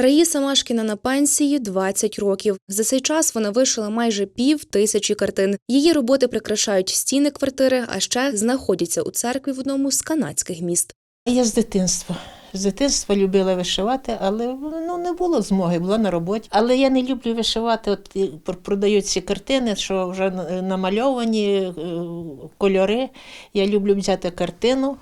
Раїса Машкіна на пенсії 20 років. За цей час вона вишила майже пів тисячі картин. Її роботи прикрашають стіни квартири, а ще знаходяться у церкві в одному з канадських міст. Я з дитинства. З дитинства любила вишивати, але ну, не було змоги, була на роботі. Але я не люблю вишивати. От і продають ці картини, що вже намальовані е, кольори. Я люблю взяти картину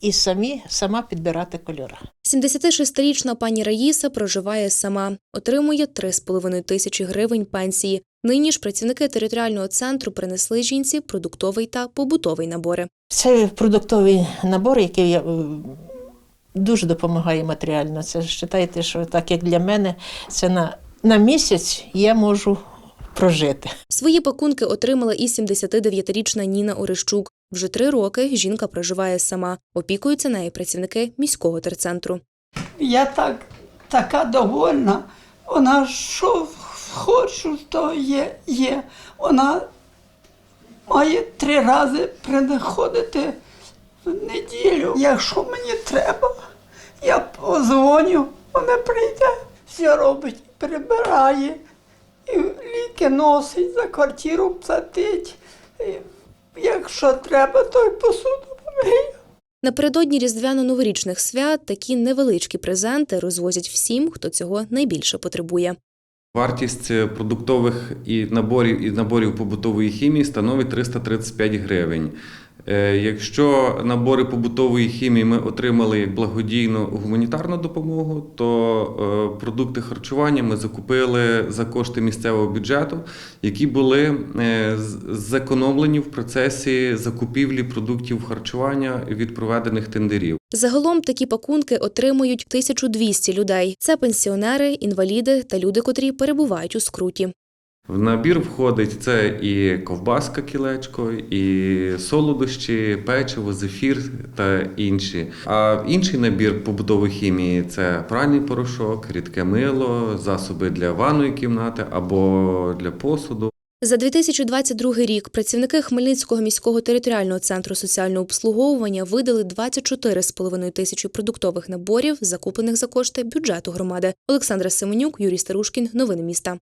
і самі, сама підбирати кольори. 76-річна пані Раїса проживає сама, отримує 3,5 тисячі гривень пенсії. Нині ж працівники територіального центру принесли жінці продуктовий та побутовий набори. Це продуктовий набор, який я, е, дуже допомагає матеріально. Це вважайте, що так як для мене, це на, на місяць я можу прожити. Свої пакунки отримала і 79-річна Ніна Орещук. Вже три роки жінка проживає сама. Опікуються нею працівники міського терцентру. Я так така довольна. Вона що хочу, то є, є. Вона має три рази приходити в неділю. Якщо мені треба, я позвоню, вона прийде, все робить, прибирає, і ліки носить, за квартиру платить. Якщо треба, то й посуду помию. Напередодні різдвяно-новорічних свят такі невеличкі презенти розвозять всім, хто цього найбільше потребує. Вартість е, продуктових і наборів і наборів побутової хімії становить 335 гривень. Е, Якщо набори побутової хімії ми отримали благодійну гуманітарну допомогу, то е, продукти харчування ми закупили за кошти місцевого бюджету, які були е, зекономлені в процесі закупівлі продуктів харчування від проведених тендерів. Загалом такі пакунки отримують 1200 людей. Це пенсіонери, інваліди та люди, котрі перебувають у скруті. В набір входить це і ковбаска кілечко, і солодощі, печиво, зефір та інші. А інший набір побутової хімії це пральний порошок, рідке мило, засоби для ванної кімнати або для посуду. За 2022 рік працівники Хмельницького міського територіального центру соціального обслуговування видали 24,5 тисячі продуктових наборів, закуплених за кошти бюджету громади. Олександра Семенюк, Юрій Старушкін. Новини міста.